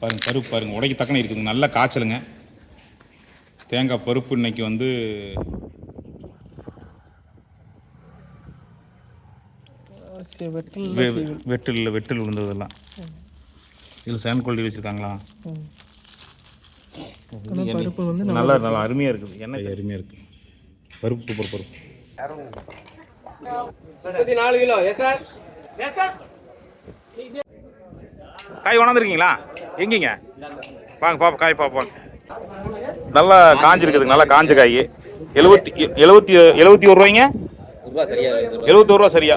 பாருங்க பருப்பு பாருங்க உடைக்கு தக்கன இருக்குதுங்க நல்ல காய்ச்சலுங்க. தேங்காய் பருப்பு இன்னைக்கு வந்து வெட்டல் வெ- வெட்டில் வெட்டில் விழுந்ததெல்லாம் இதில் சேன் கொல்டி வச்சுருக்காங்களா? பருப்பு வந்து நல்லா நல்லா அருமையாக இருக்குது. எண்ணெய் அருமையாக இருக்குது பருப்பு சூப்பர் பருப்பு. முப்பத்தி நாலு கிலோ. காய் கொண்டாந்துருக்கீங்களா எங்கேங்க? வாங்க பாப்பா காய் பாப்போம். நல்லா காஞ்சிருக்குதுங்க நல்லா காஞ்ச காய். எழுபத்தி எழுபத்தி எழுபத்தி ஒரு ரூபாய்ங்க? எழுபத்தி ஒரு ரூபா சரியா.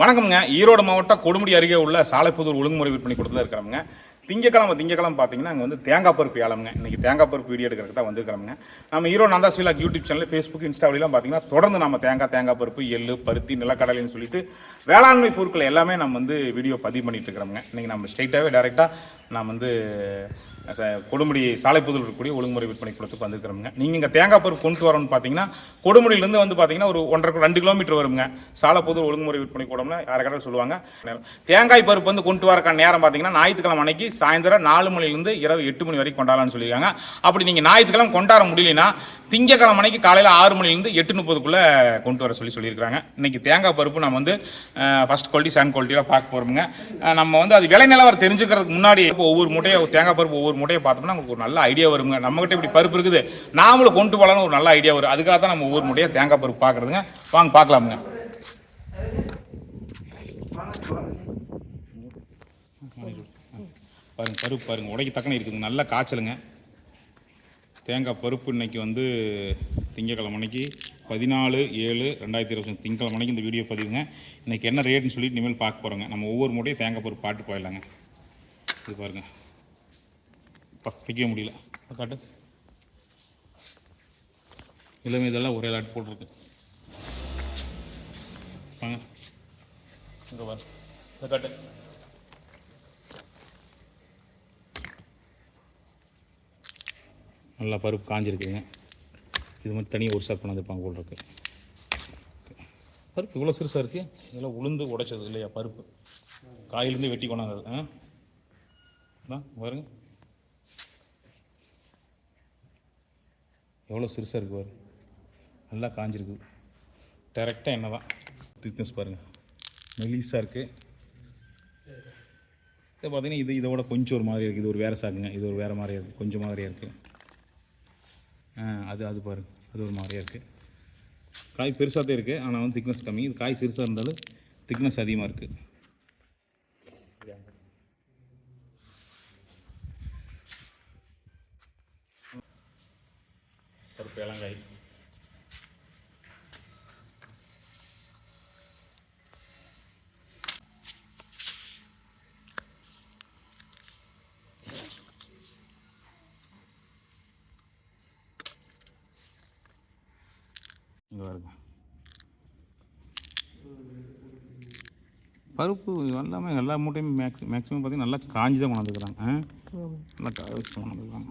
வணக்கம்ங்க. ஈரோடு மாவட்டம் கொடுமுடி அருகே உள்ள சாலைப்புதூர் ஒழுங்குமுறை விற்பனை கொடுத்துல இருக்கிறவங்க. திங்கக்கிழமை திங்கக்கிழமை பார்த்தீங்கன்னா அங்கே வந்து தேங்காய் பருப்பு ஏலம்ங்க. இன்றைக்கி தேங்காய் பருப்பு வீடியோ எடுக்கிறதுக்கு தான் வந்திருக்கிறோங்க நம்ம hero Nanda vlog YouTube channel Facebook இன்ஸ்டாவிலாம் பார்த்தீங்கன்னா தொடர்ந்து நம்ம தேங்காய் தேங்காய் பருப்பு எள்ளு பருத்தி நிலக்கடலைன்னு சொல்லிட்டு வேளாண்மை பொருட்கள் எல்லாமே நம்ம வந்து வீடியோ பதிவு பண்ணிட்டு இருக்கிறோம்ங்க. இன்றைக்கி நம்ம ஸ்ட்ரைட்டாகவே டேரெக்டாக நான் வந்து கொடுமுடி சாலைப்புதூர் இருக்கக்கூடிய ஒழுங்குமுறை விற்பனை கொடுத்துக்கு வந்திருக்கிறோங்க நீங்கள் இங்கே தேங்காய் பருப்பு கொண்டு வரணும்னு பார்த்தீங்கன்னா கொடுமுடியிலேருந்து வந்து பார்த்தீங்கன்னா ஒரு ஒன்றரை ரெண்டு கிலோமீட்டர் வருங்க சாலைப்புதூர் ஒழுங்குமுறை விற்பனை கூடம்னு யாருக்கடா சொல்லுவாங்க. தேங்காய் பருப்பு வந்து கொண்டு வரக்கான நேரம் பார்த்தீங்கன்னா ஞாயிற்றுக்கிழமை அன்னைக்கு சாயந்தரம் நாலு மணிலேருந்து இரவு எட்டு மணி வரைக்கும் கொண்டாடலாம்னு சொல்லியிருக்காங்க. அப்படி நீங்கள் ஞாயிற்றுக்கிழமை கொண்டாட முடியலனா திங்கக்கிழமை அன்னைக்கு காலையில் ஆறு மணிலேருந்து எட்டு முப்பதுக்குள்ளே கொண்டு வர சொல்லி சொல்லியிருக்காங்க இன்னைக்கு தேங்காய் பருப்பு நம்ம வந்து ஃபர்ஸ்ட் குவாலிட்டி செகண்ட் குவாலிட்டியில் பார்க்க போகிறோமுங்க நம்ம வந்து அது விலை நிலவரம் தெரிஞ்சுக்கிறதுக்கு முன்னாடி இப்போ ஒவ்வொரு மூட்டையை தேங்காய் பருப்பு ஒவ்வொரு முட்டையை பார்த்தோம்னா உங்களுக்கு ஒரு நல்ல ஐடியா வருங்க. நம்மகிட்ட இப்படி பருப்பு இருக்குது. நாமளும் கொண்டு போகலான்னு ஒரு நல்ல ஐடியா வரும். அதுக்காக தான் நம்ம ஒவ்வொரு மூட்டையை தேங்காய் பருப்பு பார்க்குறதுங்க. வாங்க பார்க்கலாமுங்க. பாருங்க பருப்பு பாருங்க. உடைக்கு தக்கன இருக்குதுங்க நல்ல காய்ச்சலுங்க. தேங்காய் பருப்பு இன்றைக்கி வந்து திங்கக்கிழமை அன்னைக்கு பதினாலு ஏழு ரெண்டாயிரத்தி இருபத்தி திங்கக்கிழமை அன்னைக்கு இந்த வீடியோ பதிவுங்க. இன்றைக்கி என்ன ரேட்னு சொல்லிட்டு இனிமேல் பார்க்க போகிறோங்க நம்ம ஒவ்வொரு மூட்டையும் தேங்காய் பருப்பு பாட்டு போயிடலாங்க. இது பாருங்க. பா பிடிக்கவே முடியல. காட்டு. இளமை இதெல்லாம் ஒரே லாட் போட்டிருக்கு. வாங்க. இங்கே பாரு. இதை காட்டு. நல்லா பருப்பு காஞ்சிருக்குங்க. இது மாதிரி தனியாக ஒரு சார் கொண்டாந்துருப்பாங்க போல் இருக்கு பருப்பு இவ்வளோ சிறுசாக இருக்குது இதெல்லாம் உளுந்து உடைச்சது இல்லையா பருப்பு? காயிலேருந்து வெட்டி கொண்டாந்தது. ஆ? பாருங்கள் எவ்வளோ சிறுசாக இருக்கு பாரு. நல்லா காஞ்சிருக்கு. டேரெக்டாக என்ன தான் திக்னஸ் பாருங்கள் மெலிசாக இருக்குது இதை பார்த்தீங்கன்னா இது இதோட கொஞ்சம் ஒரு மாதிரி இருக்குது இது ஒரு வேறு சாக்குங்க. இது ஒரு வேறு மாதிரியாக இருக்குது கொஞ்சம் மாதிரியாக இருக்குது ஆ அது அது பாருங்க. அது ஒரு மாதிரியாக இருக்குது காய் பெருசாக தான் இருக்குது ஆனால் வந்து திக்னஸ் கம்மி. இது காய் சிறுசாக இருந்தாலும் திக்னஸ் அதிகமாக இருக்குது பருப்பு இங்கே வருது பருப்பு எல்லாமே எல்லா மூட்டையும் மேக்ஸி மேக்ஸிமம் பார்த்தீங்கன்னா நல்லா காஞ்சி தான் கொண்டாந்துக்கிறாங்க நல்லா கொண்டாந்துக்கிறாங்க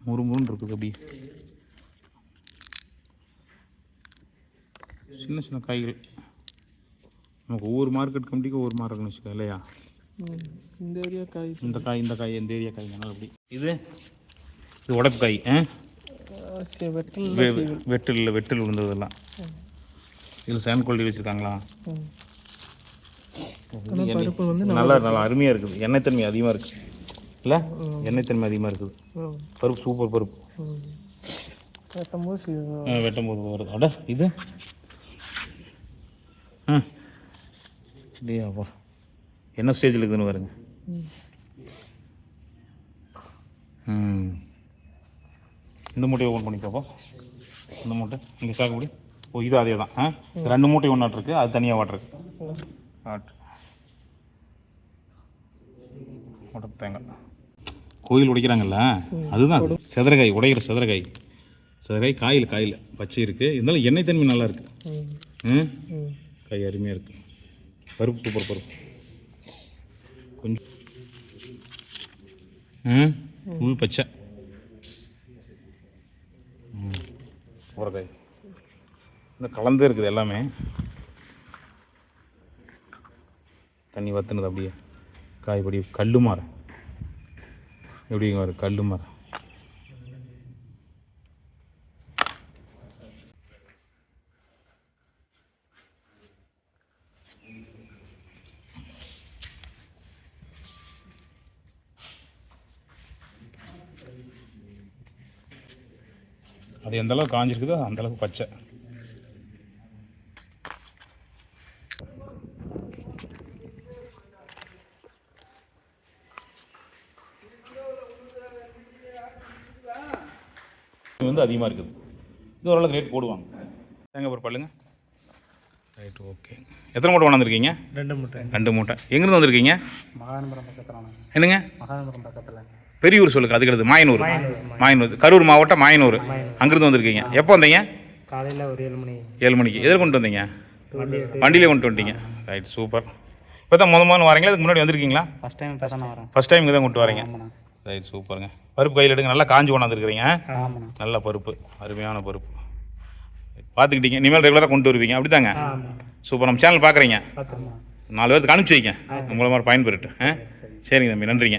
முறு முருன்னு இருக்குது அப்படி. சின்ன சின்ன காய்கள். நமக்கு ஒவ்வொரு மார்க்கெட் கமிட்டிக்கு ஒவ்வொரு மாதிரி இருக்குன்னு வச்சுக்கோ இல்லையா? இந்த ஏரியா காய் இந்த காய் இந்த காய் இந்த ஏரியா காய் நல்லா அப்படி. இது? இது உடப்பு காய் வெட்டல் வெட்டில் விழுந்ததெல்லாம். இதில் சேன் கொல்டி வச்சுருக்காங்களா? நல்லா நல்லா அருமையாக இருக்குது. எண்ணெய் தன்மை அதிகமாக இருக்குது இல்லை? எண்ணெய் தன்மை அதிகமாக இருக்குது. பருப்பு சூப்பர் பருப்பு. வெட்டும் போது வருது. அட இது? இல்லையாப்பா என்ன ஸ்டேஜில் இருக்குதுன்னு பாருங்க. ம். இந்த மூட்டையை ஓப்பன் பண்ணி பார்ப்போம் இந்த மூட்டை. இங்கே சாகுபடி ஓ இது அதே தான் ஆ? ரெண்டு மூட்டை ஒன்றாட்டு இருக்குது அது தனியாக வாட்டிருக்கு ஆட்டு. உடப்பு தேங்காய். கோயில் உடைக்கிறாங்கல்ல? அதுதான் அது. செதறகாய் உடைக்கிற செதறகாய் செதறகாய் காயில் காயில். பச்சை இருக்குது இருந்தாலும் எண்ணெய் தன்மை நல்லா இருக்குது ம். காய் அருமையாக இருக்குது பருப்பு சூப்பர் பருப்பு. கொஞ்சம். ம் உள் பச்சை. ம். ஊறக்காய் இந்த கலந்தே இருக்குது எல்லாமே. தண்ணி வத்துனது அப்படியே. காய்படி கல்லு மாற. எப்படிங்க வரும் கல் மரம் அது எந்த அளவுக்கு காஞ்சிருக்குதோ அந்த அளவுக்கு பச்சை. இது வந்து அதிகமாக இருக்குது. இது ஓரளவுக்கு ரேட் போடுவாங்க. தேங்காய் பருப்பு பல்லுங்க ரைட் ஓகே எத்தனை மூட்டை கொண்டாந்துருக்கீங்க? ரெண்டு மூட்டை. ரெண்டு மூட்டை. எங்கேருந்து வந்திருக்கீங்க? மகானபுரம் பக்கத்தில் என்னங்க? மகானபுரம் பக்கத்தில். பெரியூர் சொல்லுங்க அதுக்கு அடுத்து மாயனூர். மாயனூர் கரூர் மாவட்டம் மாயனூர். அங்கிருந்து வந்திருக்கீங்க. எப்போ வந்தீங்க? காலையில் ஒரு ஏழு மணி. ஏழு மணிக்கு. எதில் கொண்டு வந்தீங்க? வண்டி வண்டியிலே கொண்டு வந்துட்டீங்க ரைட் சூப்பர் இப்போ தான் முத முதல்ல வரீங்களா? அதுக்கு முன்னாடி வந்திருக்கீங்களா? ஃபஸ்ட் டைம் இப்போ தானே வரேன். ஃபஸ்ட் டைம் தான் கொண்டு வரீங்க. ரைட் சூப்பருங்க பருப்பு கையில் எடுங்க. நல்லா காஞ்சி கொண்டாந்துருக்கிறீங்க. நல்ல பருப்பு. அருமையான பருப்பு. பார்த்துக்கிட்டீங்க. இனிமேல் ரெகுலராக கொண்டு வருவீங்க. அப்படி தாங்க சூப்பர் நம்ம சேனல் பார்க்குறீங்க. நாலு பேருக்கு அனுப்பிச்சி வைங்க. உங்களை மாதிரி பயன்பெறட்டு ஆ? சரிங்க தம்பி. நன்றிங்க.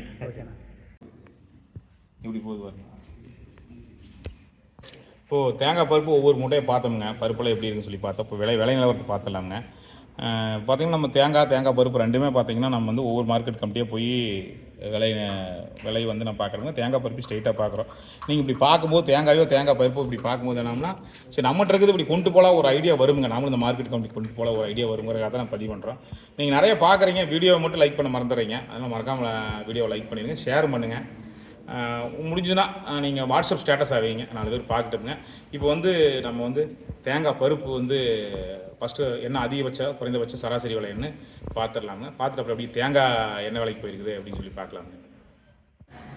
இப்படி போகுது பாருங்க. இப்போது தேங்காய் பருப்பு ஒவ்வொரு மூட்டையை பார்த்தோம்ங்க. பருப்பில் எப்படி இருக்குன்னு சொல்லி பார்த்தோம். இப்போ விலை விலை நிலவரத்தை பார்த்துடலாங்க பார்த்தீங்கன்னா நம்ம தேங்காய் தேங்காய் பருப்பு ரெண்டுமே பார்த்தீங்கன்னா நம்ம வந்து ஒவ்வொரு மார்க்கெட் கம்பெனியாக போய் விலை விலை வந்து நான் பார்க்குறோங்க. தேங்காய் பருப்பு ஸ்ட்ரைட்டாக பார்க்குறோம். நீங்கள் இப்படி பார்க்கும்போது தேங்காயோ தேங்காய் பருப்பு இப்படி பார்க்கும்போது என்னன்னா சரி நம்மகிட்ட இருக்குது இப்படி கொண்டு போகலாம் ஒரு ஐடியா வருங்க. நம்மளும் இந்த மார்க்கெட் கம்பெனி கொண்டு போகலாம் ஒரு ஐடியா வருங்கிறத தான் பதிவு பண்ணுறோம் நீங்கள் நிறைய பார்க்குறீங்க. வீடியோவை மட்டும் லைக் பண்ண மறந்துடுறீங்க. அதனால் மறக்காமல் வீடியோவை லைக் பண்ணிடுங்க. ஷேர் பண்ணுங்கள் ஆஹ் முடிஞ்சுதுன்னா நீங்கள் வாட்ஸ்அப் ஸ்டேட்டஸ் ஆவீங்க நாலு பேர் பார்க்கட்டுங்க இப்போ வந்து நம்ம வந்து தேங்காய் பருப்பு வந்து ஃபஸ்ட்டு என்ன அதிகபட்ச குறைந்தபட்ச சராசரி விலைன்னு பார்த்துடலாங்க. பார்த்துட்டு அப்புறம் எப்படி தேங்காய் என்ன விலைக்கு போயிருக்குது அப்படின்னு சொல்லி பார்க்கலாங்க.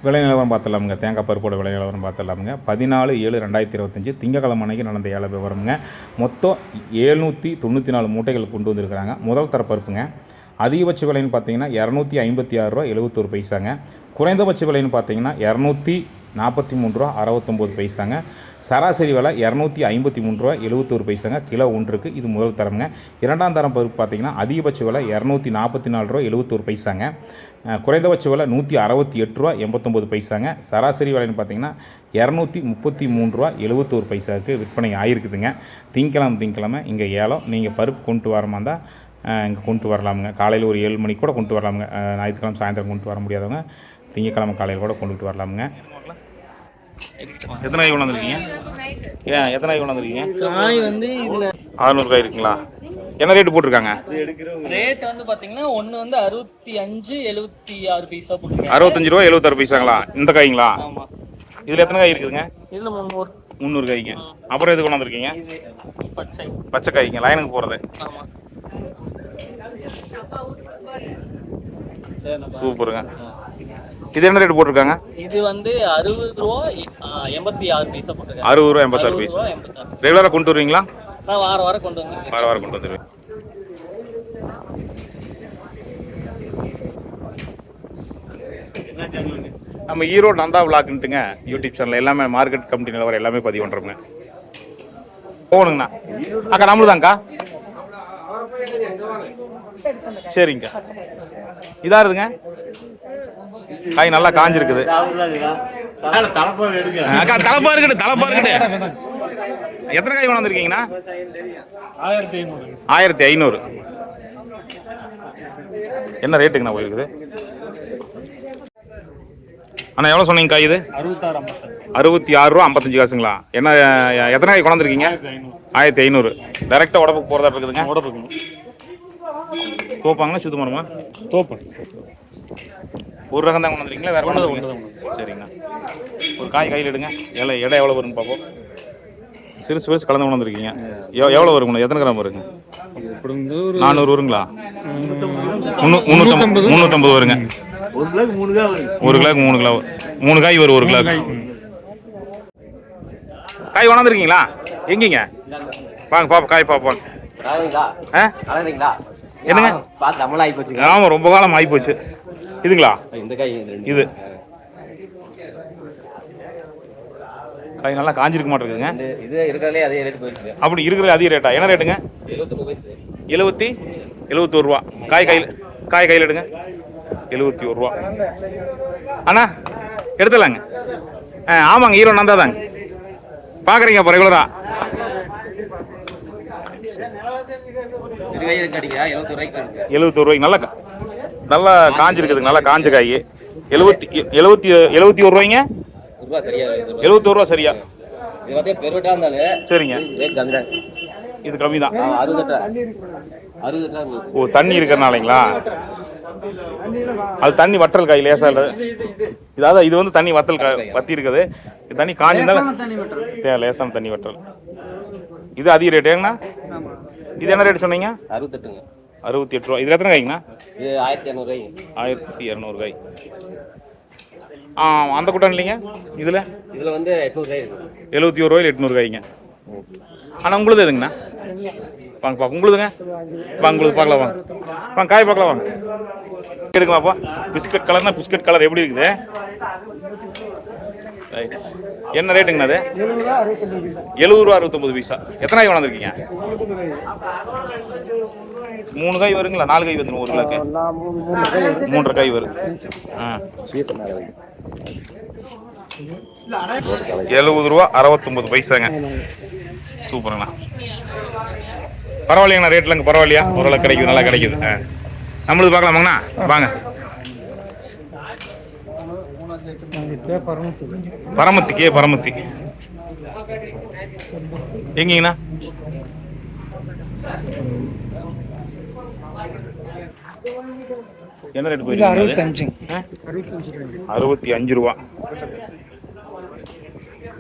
விலை நிலவரம் பார்த்துடலாமுங்க. தேங்காய் பருப்போட விலை நிலவரம் பார்த்துடலாமுங்க. பதினாலு ஏழு ரெண்டாயிரத்தி இருபத்தஞ்சி திங்கக்கிழமை அன்னைக்கு நடந்த ஏழை விவரமுங்க. மொத்தம் ஏழ்நூற்றி தொண்ணூற்றி நாலு மூட்டைகள் கொண்டு வந்திருக்கிறாங்க. முதல் தர பருப்புங்க. அதிகபட்ச விலைன்னு பார்த்தீங்கன்னா இரநூத்தி ஐம்பத்தி ஆறு ரூபா எழுபத்தொரு பைசாங்க. குறைந்தபட்ச விலைன்னு பார்த்தீங்கன்னா இரநூத்தி நாற்பத்தி மூணு ரூபா அறுபத்தொம்போது பைசாங்க. சராசரி விலை இரநூத்தி ஐம்பத்தி மூணு ரூபா எழுபத்தோரு பைசாங்க. கிலோ ஒன்றுக்கு இது முதல் தரம்ங்க. இரண்டாம் தரம் பருப்பு பார்த்தீங்கன்னா அதிகபட்ச விலை இரநூத்தி நாற்பத்தி நாலு ரூபா எழுபத்தோரு பைசாங்க. குறைந்தபட்ச விலை நூற்றி அறுபத்தி எட்டு ரூபா எண்பத்தொம்போது பைசாங்க. சராசரி விலைன்னு பார்த்தீங்கன்னா இரநூத்தி முப்பத்தி மூணு ரூபா எழுபத்தோரு பைசாவுக்கு விற்பனை ஆகிருக்குதுங்க திங்கக்கிழமை திங்கக்கிழமை இங்கே ஏலம். நீங்கள் பருப்பு கொண்டு வரமா இருந்தால் இங்கே கொண்டு வரலாமுங்க. காலையில் ஒரு ஏழு மணிக்கு கூட கொண்டு வரலாமுங்க. ஞாயிற்றுக்கிழமை சாயந்தரம் கொண்டு வர முடியாதவங்க. திங்கக்கிழமை காலையில் கூட கொண்டுட்டு வரலாமுங்க. எத்தனை காய் கொண்டாந்துருக்கீங்க? ஏன் எத்தனை காய் கொண்டாந்துருக்கீங்க? காய் வந்து இதுல அறுநூறு காய் இருக்குங்களா? என்ன ரேட்டு போட்டிருக்காங்க? ரேட் வந்து பாத்தீங்கன்னா ஒண்ணு வந்து அறுபத்தி அஞ்சு எழுபத்தி ஆறு பைசா போட்டுருக்காங்க. அறுபத்தஞ்சு ரூபா எழுபத்தாறு பைசாங்களா? இந்த காய்ங்களா? ஆமா. இதில் எத்தனை காய் இருக்குதுங்க? இதுல முந்நூறு. முந்நூறு காய்ங்க. அப்புறம் எது கொண்டாந்துருக்கீங்க? பச்சை. பச்சை காய்ங்க லைனுக்கு போகிறது ஆமா. சூப்பருங்க. இது என்ன ரேட் போட்டிருக்காங்க? இது வந்து அறுபது ரூபா எண்பத்தி ஆறு பைசா போட்டுருக்காங்க. அறுபது ரூபா எண்பத்தாறு பைசா ரெகுலராக கொண்டு வருவீங்களா? நான் வாரம் வாரம் கொண்டு வந்திருக்கேன் வார வாரம் கொண்டு வந்துடுவேன் நம்ம ஈரோடு நந்தா விளாக்குன்ட்டுங்க யூடியூப் சேனல் எல்லாமே மார்க்கெட் கமிட்டி நிலவரம் எல்லாமே பதிவு பண்ணுறோங்க போகணுங்கண்ணா. அக்கா நம்மளுதாங்க்கா சரிங்கக்கா இதா இருக்குதுங்க காய் நல்லா காஞ்சிருக்குது. அக்கா தலைப்பா இருக்கட்டு தலைப்பா இருக்கட்டு எத்தனை காய் கொண்டாந்துருக்கீங்கண்ணா? ஆயிரத்தி ஐநூறு. என்ன ரேட்டுங்கண்ணா போயிருக்குது அண்ணா எவ்வளோ சொன்னீங்க காய் இது? அறுபத்தி ஆறு ரூபா ஐம்பத்தஞ்சு காசுங்களா? என்ன எத்தனை காய் கொண்டாந்துருக்கீங்க? ஆயிரத்தி ஐநூறு. டேரெக்டாக உடம்புக்கு போகிறதா இருக்குதுங்க? உடம்புக்கு. தோப்பாங்களா? சுத்து மரமா தோப்பன் ஒரு ரகம் தான் கொண்டாந்துருக்கீங்களா? வேற கொண்டு சரிங்கண்ணா. ஒரு காய் கையில் எடுங்க. எவ்வளோ எடை எவ்வளோ வரும்னு பார்ப்போம். சிறுசு பெருசு கலந்து கொண்டாந்துருக்கீங்க. எவ் எவ்வளோ வருங்கண்ணா எத்தனை கிராம் வருங்க? நானூறு வருங்களா? முந்நூ- முந்நூத்தம்பது முந்நூற்றம்பது வருங்க. ஒரு கிலோக்கு மூணு தான் வருது ஒரு கிலோக்கு மூணு கிலோ மூணு காய் வரும் ஒரு கிலோக்கு காய். கொண்டாந்துருக்கீங்களா? எங்கீங்க? வாங்க பாப்பா காய் பாப்போம். ஆ? என்னங்க? நம்மளா ஆகி ஆமாம் ரொம்ப காலம் ஆகி போச்சு இதுங்களா இந்த காய் இது. காய் நல்லா காஞ்சிருக்க மாட்டேங்குதுங்க. இது இருக்கிறதுலே அதே ரேட் போயிருக்கு அப்படி இருக்கிறது அதிக ரேட்டா என்ன ரேட்டுங்க எழுபத்தி எழுபத்தோரு ரூபா. காய் கையில் காய் கையில் எடுங்க. எழுபத்தி ஒரு ரூபா. அண்ணா எடுத்துடலாங்க. ஆ ஆமாங்க ஈரோ நந்தா தாங்க. பார்க்குறீங்க அப்போ ரெகுலரா சிறுகாய் இருக்கு அடிக்கா எழுபத்தி ரூபாய்க்கு இருக்கு எழுபத்தோரு ரூபாய்க்கு நல்லா கா- நல்லா காஞ்சிருக்குதுங்க நல்லா காஞ்ச காய் எழுபத்தி எழுபத்தி எழுபத்தி ஒரு ரூபாய்ங்க? ஒரு ரூபா சரியா சரிங்க. ரேட் கம்மி தான் இது கம்மி தான். ஓ தண்ணி இருக்கிறனாலங்களா? அது தண்ணி வற்றல் காய் லேசா இல்லை இதாவது இது வந்து தண்ணி வத்தல் காய்? வத்தி இருக்குது இது தண்ணி காஞ்சிருந்தாலும் லேசான தண்ணி வற்றல். இது அதிக ரேட் ஏங்கண்ணா? இது என்ன ரேட் சொன்னீங்க? அறுபத்தெட்டுங்க. அறுபத்தி எட்டு ரூபா. இது எத்தனை காய்ங்கண்ணா இது ஆயிரத்தி இரநூறுவாய்ங்க ஆயிரத்தி இரநூறு காய். ஆ அந்த கூட்டம் இல்லைங்க? இதில்? இதுல வந்து எட்நூறுவாய் இருக்கு. எழுபத்தி ஒரு ரூபாயில் எட்நூறு காய்ங்க. ஆனால் உங்களுது எதுங்கண்ணா? வாங்க பா உங்களுதுங்க? வாங்க உங்களுக்கு பார்க்கலாம் வாங்க. வாங்க காய் பார்க்கலாம் வாங்க. எடுக்கலாம்ப்பா பிஸ்கட் கலர்னா பிஸ்கட் கலர் எப்படி இருக்குது? Right. என்ன ரேட்டுங்கண்ணா அது? எழுபது ரூபா அறுபத்தொம்பது பைசா. எத்தனை காய் கொண்டாந்துருக்கீங்க மூணு காய் வருங்களா? நாலு காய் வந்துடும் ஒரு கிலோக்கு? மூன்றரை காய் வரும் ஆ. எழுபது ரூபா அறுபத்தொம்பது பைசாங்க. சூப்பருங்கண்ணா. பரவாயில்லைங்கண்ணா ரேட்லங்க பரவாயில்லையா? ஓரளவு கிடைக்குது நல்லா கிடைக்குது. ஆ. நம்மளுக்கு பார்க்கலாமாங்கண்ணா? வாங்க. பரமத்தி கே பரமத்தி. எங்கீங்கண்ணா? என்ன ரேட் போயிருக்கு அறுபத்தஞ்சு அறுபத்தி அஞ்சு ரூபா.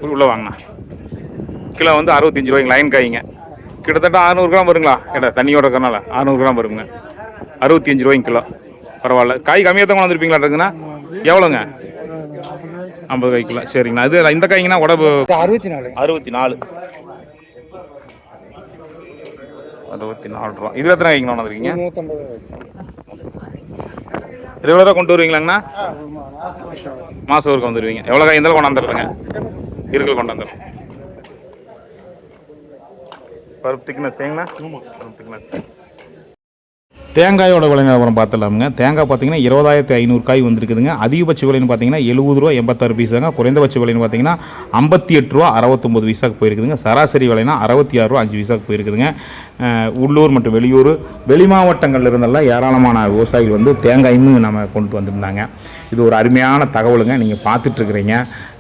உள்ள- வாங்கண்ணா. கிலோ வந்து அறுபத்தஞ்சு ரூபாய்ங்க லைன் காய்ங்க. கிட்டத்தட்ட அறுநூறு கிராம் வருங்களா? ஏடா தண்ணியோட இருக்கறனால அறுநூறு கிராம் வருங்க. அறுபத்தி அஞ்சு ரூபாய்ங்க கிலோ. பரவாயில்ல. காய் கம்மியாக தான் கொண்டாந்துருப்பீங்களா இருக்குங்கண்ணா எவ்வளோங்க? ஐம்பது காய் கிலோ சரிங்கண்ணா. இது இந்த காய்ங்கண்ணா உடம்பு அறுபத்தி நாலு அறுபத்தி நாலு அறுபத்தி நாலு ரூபா. இதில் எத்தனை காய்ங்கண்ணா நூற்றம்பது ரெகுலராக கொண்டு வருவீங்களாங்கண்ணா? மாதம் ஒருக்க வந்துடுவீங்க எவ்வளோ காய் இருந்தாலும் கொண்டாந்துடுறேங்க இருக்கல் கொண்டாந்துடுறோம் பருப்பு திக்னஸ் ஏங்கண்ணா பருப்பு திக்னஸ். தேங்காயோட விலை நிலவரம் பார்த்துலாமுங்க தேங்காய் பார்த்தீங்கன்னா இருபதாயிரத்தி ஐநூறு காய் வந்திருக்குதுங்க. அதிகபட்ச விலைன்னு பார்த்தீங்கன்னா எழுபது ரூபா எண்பத்தாறு பைசாங்க. குறைந்தபட்ச விலைன்னு பார்த்தீங்கன்னா ஐம்பத்தி எட்டு ரூபா அறுபத்தொம்பது பைசாக்கு போயிருக்குதுங்க. சராசரி விலைனா அறுபத்தி ஆறு ரூபா அஞ்சு பைசாக்கு போயிருக்குதுங்க. உள்ளூர் மற்றும் வெளியூர் வெளி மாவட்டங்களில் இருந்தெல்லாம் ஏராளமான விவசாயிகள் வந்து தேங்காயும் நம்ம கொண்டு வந்திருந்தாங்க. இது ஒரு அருமையான தகவலுங்க. நீங்கள் பார்த்துட்ருக்குறீங்க.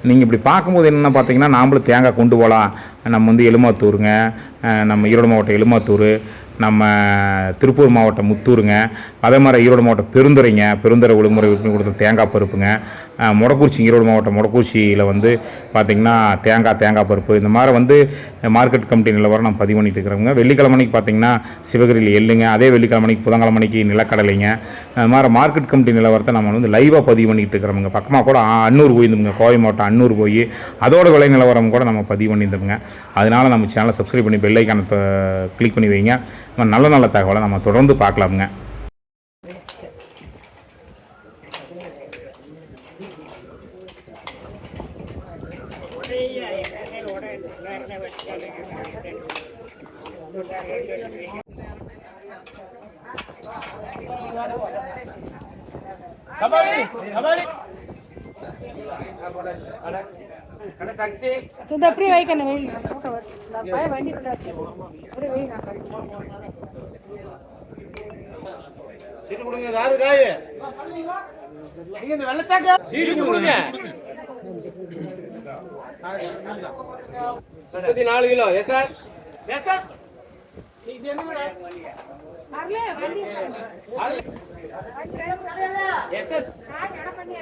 நீங்கள் இப்படி பார்க்கும்போது என்னென்ன பார்த்தீங்கன்னா நாமளும் தேங்காய் கொண்டு போகலாம். நம்ம வந்து எலுமாத்தூருங்க நம்ம ஈரோடு மாவட்டம் எலுமாத்தூர் நம்ம திருப்பூர் மாவட்டம் முத்தூருங்க. அதே மாதிரி ஈரோடு மாவட்டம் பெருந்துறைங்க. பெருந்துறை ஒழுங்குமுறை விற்பனை கொடுத்த தேங்காய் பருப்புங்க. அஹ் மொடக்குறிச்சி ஈரோடு மாவட்டம் மொடக்குறிச்சியில் வந்து பார்த்திங்கன்னா தேங்காய் தேங்காய் பருப்பு. இந்த மாதிரி வந்து மார்க்கெட் கமிட்டி நிலவரம் நம்ம பதிவு பண்ணிட்டு இருக்கிறோங்க வெள்ளிக்கிழமைக்கு பார்த்தீங்கன்னா சிவகிரியில் எள்ளுங்க. அதே வெள்ளிக்கிழமைக்கு புதன்கிழமைக்கு நிலக்கடலைங்க. அது மாதிரி மார்க்கெட் கமிட்டி நிலவரத்தை நம்ம வந்து லைவாக பதிவு பண்ணிகிட்டு இருக்கிறோமுங்க. பக்கமாக கூட அன்னூர் போயிருந்தோங்க கோவை மாவட்டம் அன்னூர் போய் அதோட விலை நிலவரம் கூட நம்ம பதிவு பண்ணியிருந்தோங்க அதனால் நம்ம சேனலை சப்ஸ்கிரைப் பண்ணி பெல்லைக்கான கிளிக் பண்ணி வைங்க. நல்ல நல்ல தகவலை நம்ம தொடர்ந்து பார்க்கலாமுங்க. சுத்த அப்படியே வைக்கணும் வெயில் கூட்டம் வருது. வண்டி கொண்டு வச்சு. அப்படியே வெயில் கழிக்கிறேன். முப்பத்தி நாலு கிலோ. எஸ் வரல, வண்டி